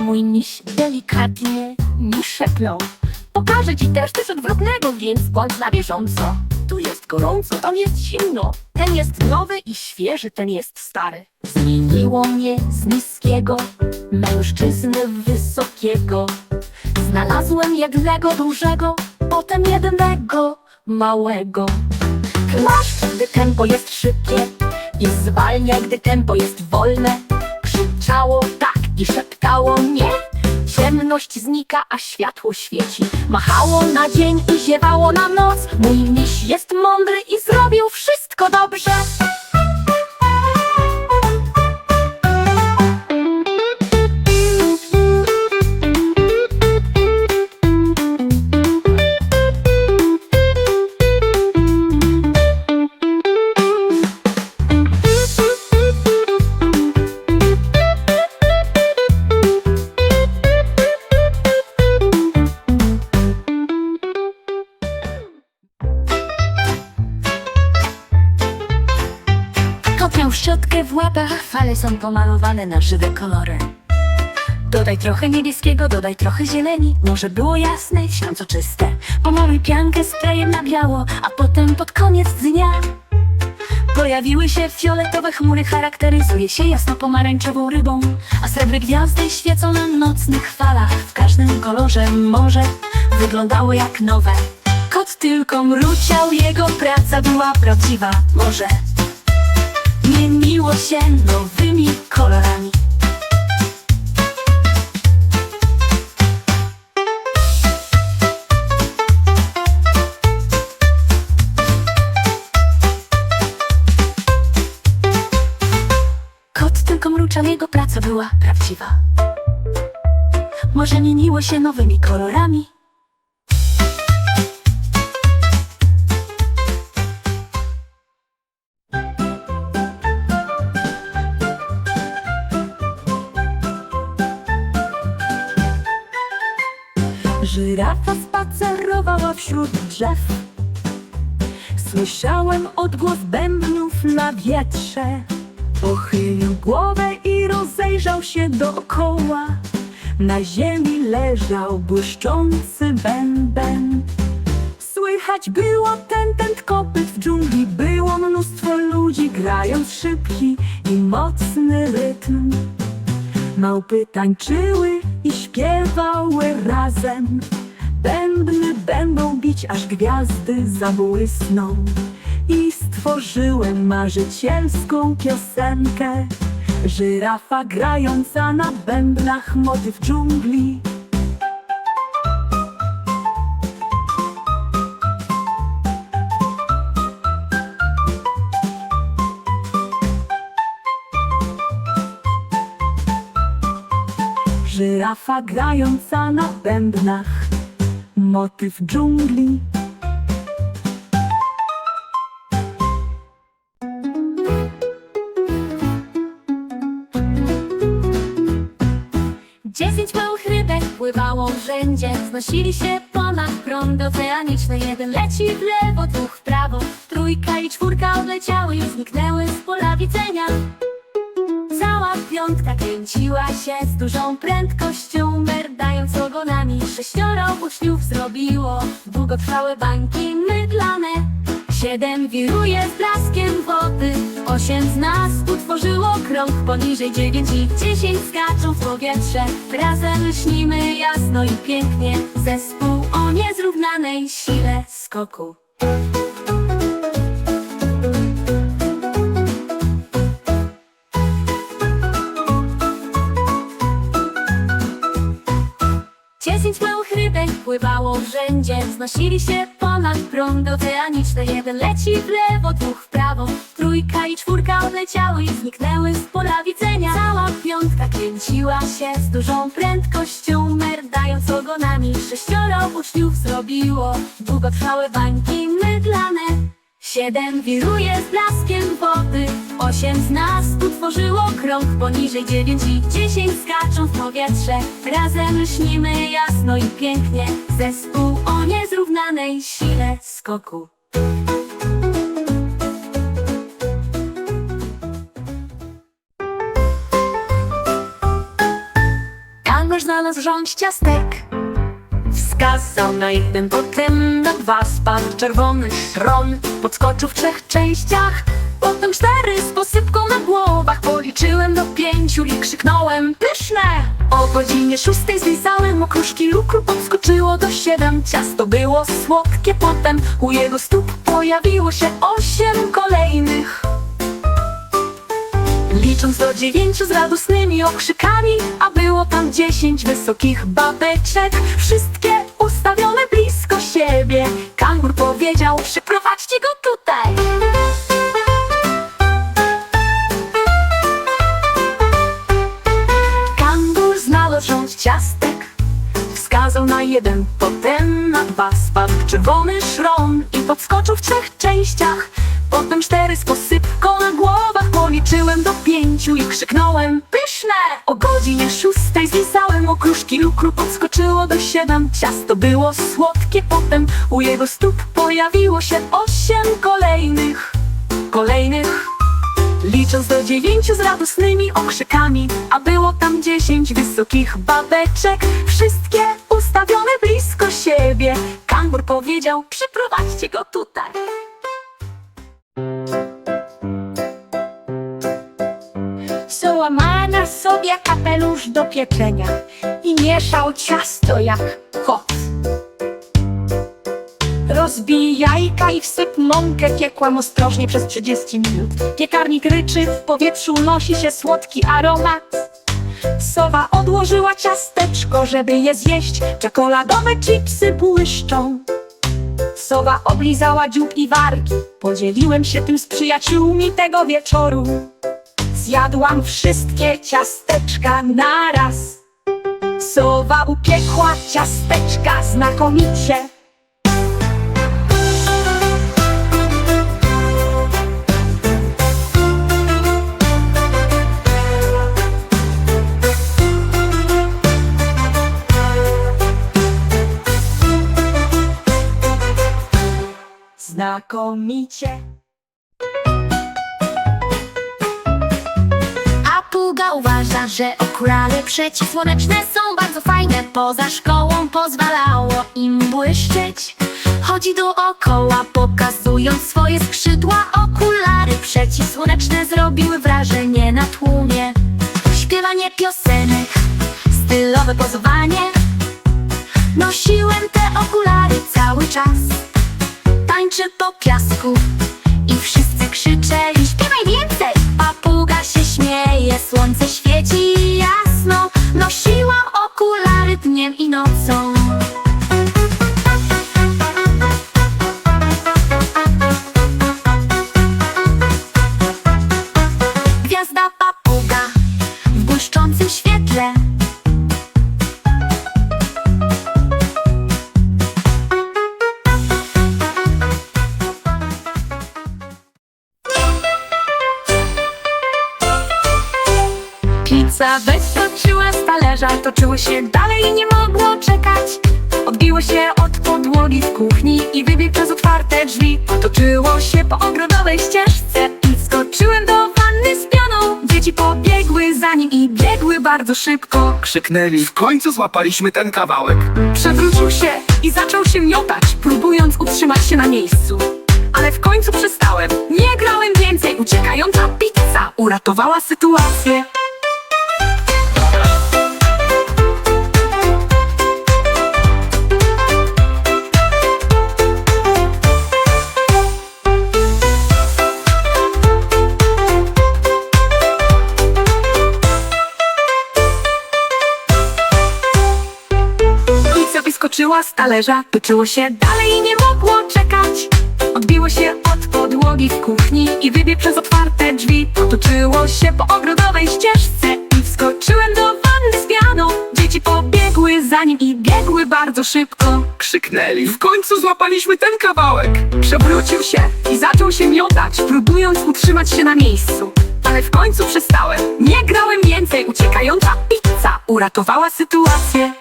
Mój miś delikatnie mi szepnął Pokażę ci też coś odwrotnego, więc bądź na bieżąco. Tu jest gorąco, tam jest zimno. Ten jest nowy i świeży, ten jest stary. Zmieniło mnie z niskiego Mężczyznę wysokiego. Znalazłem jednego dużego Potem jednego małego. Klaszcz, gdy tempo jest szybkie I zwalnia, gdy tempo jest wolne. Krzyczało tak i szeptało nie. Ciemność znika, a światło świeci. Machało na dzień i ziewało na noc. Mój miś jest mądry i zrobił wszystko dobrze szczotkę w łapach, fale są pomalowane na żywe kolory. Dodaj trochę niebieskiego, dodaj trochę zieleni, może było jasne, świącoczyste. Pomaluj piankę sprayem na biało, a potem pod koniec dnia. Pojawiły się fioletowe chmury, charakteryzuje się jasno-pomarańczową rybą. A srebry gwiazdy świecą na nocnych falach. W każdym kolorze morze wyglądało jak nowe. Kot tylko mruciał, jego praca była prawdziwa. Może mieniło się nowymi kolorami Kot tylko mruczał, jego praca była prawdziwa. Może mieniło się nowymi kolorami. Żyrafa spacerowała wśród drzew. Słyszałem odgłos bębnów na wietrze. Pochylił głowę i rozejrzał się dookoła. Na ziemi leżał błyszczący bęben. Słychać było ten, ten kopyt w dżungli. Było mnóstwo ludzi, grając szybki i mocny rytm. Małpy tańczyły i śpiewały razem. Bębny będą bić, aż gwiazdy zabłysną. I stworzyłem marzycielską piosenkę. Żyrafa grająca na bębnach motyw dżungli. Żyrafa grająca na bębnach. Motyw dżungli. Dziesięć małych rybek pływało w rzędzie. Wznosili się ponad prąd oceaniczny. Jeden leci w lewo, dwóch w prawo. Trójka i czwórka odleciały i zniknęły z pola widzenia kręciła się z dużą prędkością Merdając ogonami. Sześcioro uczniów zrobiło Długotrwałe bańki mydlane. Siedem wiruje z blaskiem wody. Osiem z nas utworzyło krąg Poniżej dziewięć i dziesięć skaczą w powietrze. Razem śnimy jasno i pięknie. Zespół o niezrównanej sile skoku Dziesięć małych rybek pływało w rzędzie. Wznosili się ponad prąd oceaniczny. Jeden leci w lewo, dwóch w prawo. Trójka i czwórka odleciały i zniknęły z pola widzenia. Cała piątka kręciła się z dużą prędkością. Merdając ogonami Sześcioro uczniów zrobiło Długotrwałe bańki mydlane. Siedem wiruje z blaskiem wody Osiem z nas utworzyło krąg Poniżej dziewięć i dziesięć skaczą w powietrze. Razem lśnimy jasno i pięknie. Zespół o niezrównanej sile skoku. Tangoż znalazł rząd ciastek. Wskazał na jeden, potem na dwa. Spadł czerwony szron Podskoczył w trzech częściach potem cztery z posypką na głowach. Policzyłem do pięciu i krzyknąłem pyszne! O godzinie szóstej zlizałem okruszki lukru, podskoczyło do siedem. Ciasto było słodkie, potem u jego stóp pojawiło się osiem kolejnych. Licząc do dziewięciu z radosnymi okrzykami A było tam dziesięć wysokich babeczek Wszystkie ustawione blisko siebie Kangur powiedział, przyprowadźcie go tutaj Spadł czerwony szron i podskoczył w trzech częściach. Potem cztery z posypką na głowach Policzyłem do pięciu i krzyknąłem Pyszne! O godzinie szóstej zlizałem okruszki lukru Podskoczyło do siedem, ciasto było słodkie Potem u jego stóp pojawiło się osiem kolejnych Kolejnych. Licząc do dziewięciu z radosnymi okrzykami A było tam dziesięć wysokich babeczek. Wszystkie ustawione blisko siebie Kangur powiedział, przyprowadźcie go tutaj. Soła ma na sobie kapelusz do pieczenia I mieszał ciasto jak kot. Rozbij jajka i wsyp mąkę Piekłam ostrożnie przez 30 minut. Piekarnik ryczy, w powietrzu unosi się słodki aromat Sowa odłożyła ciasteczko, żeby je zjeść. Czekoladowe chipsy błyszczą. Sowa oblizała dziób i wargi. Podzieliłem się tym z przyjaciółmi tego wieczoru. Zjadłam wszystkie ciasteczka naraz. Sowa upiekła ciasteczka znakomicie Znakomicie. A Puga uważa, że okulary przeciwsłoneczne są bardzo fajne Poza szkołą pozwalało im błyszczeć. Chodzi dookoła, pokazując swoje skrzydła. Okulary przeciwsłoneczne zrobiły wrażenie na tłumie. Śpiewanie piosenek, stylowe pozowanie. Nosiłem te okulary cały czas Tańczy po piasku i wszyscy krzyczeli. Śpiewaj więcej! Papuga się śmieje, słońce świeci jasno. Nosiła okulary dniem i nocą Pizza wyskoczyła z talerza, toczyło się dalej i nie mogło czekać. Odbiło się od podłogi w kuchni i wybiegł przez otwarte drzwi. Toczyło się po ogrodowej ścieżce i wskoczyłem do wanny z pianą. Dzieci pobiegły za nim i biegły bardzo szybko. Krzyknęli, w końcu złapaliśmy ten kawałek. Przewrócił się i zaczął się miotać, próbując utrzymać się na miejscu. Ale w końcu przestałem. Nie grałem więcej. Uciekająca pizza uratowała sytuację. Talerza, toczyło się dalej i nie mogło czekać. Odbiło się od podłogi w kuchni i wybiegł przez otwarte drzwi. Toczyło się po ogrodowej ścieżce i wskoczyłem do wanny z pianą. Dzieci pobiegły za nim i biegły bardzo szybko. Krzyknęli, w końcu złapaliśmy ten kawałek. Przewrócił się i zaczął się miotać, próbując utrzymać się na miejscu. Ale w końcu przestałem. Nie grałem więcej. Uciekająca pizza uratowała sytuację.